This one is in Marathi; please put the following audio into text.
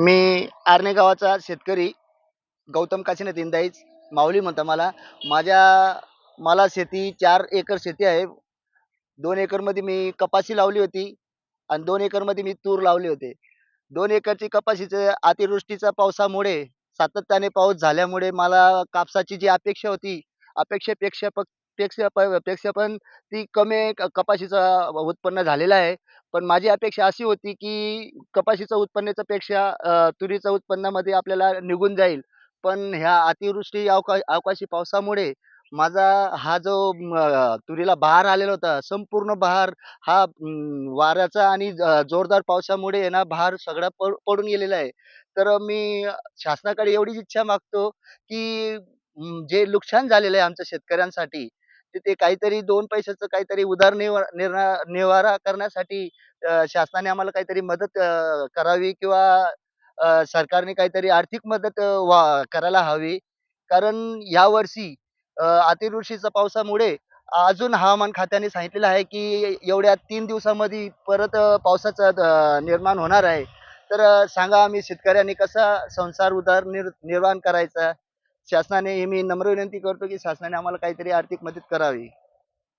मी आर्णे गावाचा शेतकरी गौतम काशीनाथ इंदाईच माऊली म्हणता मला. माझ्या मला शेती चार एकर शेती आहे. दोन एकरमध्ये मी कपाशी लावली होती आणि दोन एकरमध्ये मी तूर लावले होते. दोन एकरची कपाशीचं अतिवृष्टीच्या पावसामुळे सातत्याने पाऊस झाल्यामुळे मला कापसाची जी अपेक्षा होती अपेक्षेपेक्षा फक्त पेक्षा प- पेक्षा पण ती कमी कपाशीचा कपाशीचं उत्पन्न झालेलं आहे. पण माझी अपेक्षा अशी होती की कपाशीचं उत्पन्नाच्या पेक्षा तुरीचं उत्पन्नामध्ये आपल्याला निघून जाईल. पण ह्या अतिवृष्टी अवका अवकाशी पावसामुळे माझा हा जो तुरीला बहार आलेला होता संपूर्ण बहार हा वाऱ्याचा आणि ज- जोरदार पावसामुळे ना बहार सगळा पड पडून गेलेला आहे. तर मी शासनाकडे एवढीच इच्छा मागतो की जे नुकसान झालेलं आहे आमच्या शेतकऱ्यांसाठी तिथे काहीतरी दोन पैशाचं काहीतरी उदारनिर्वा निर्ना- निवारा करण्यासाठी शासनाने आम्हाला काहीतरी मदत करावी किंवा सरकारने काहीतरी आर्थिक मदत वा करायला हवी. कारण यावर्षी अ, अतिवृष्टीच्या पावसामुळे अजून हवामान खात्याने सांगितलेलं आहे, की एवढ्या तीन दिवसामध्ये परत पावसाचं पावसाचा निर्माण होणार आहे. तर सांगा आम्ही शेतकऱ्यांनी कसा संसार उदरनिर निर्माण करायचा? शासनाने हे मी नम्र विनंती करतो, की शासनाने आम्हाला काहीतरी आर्थिक मदत करावी.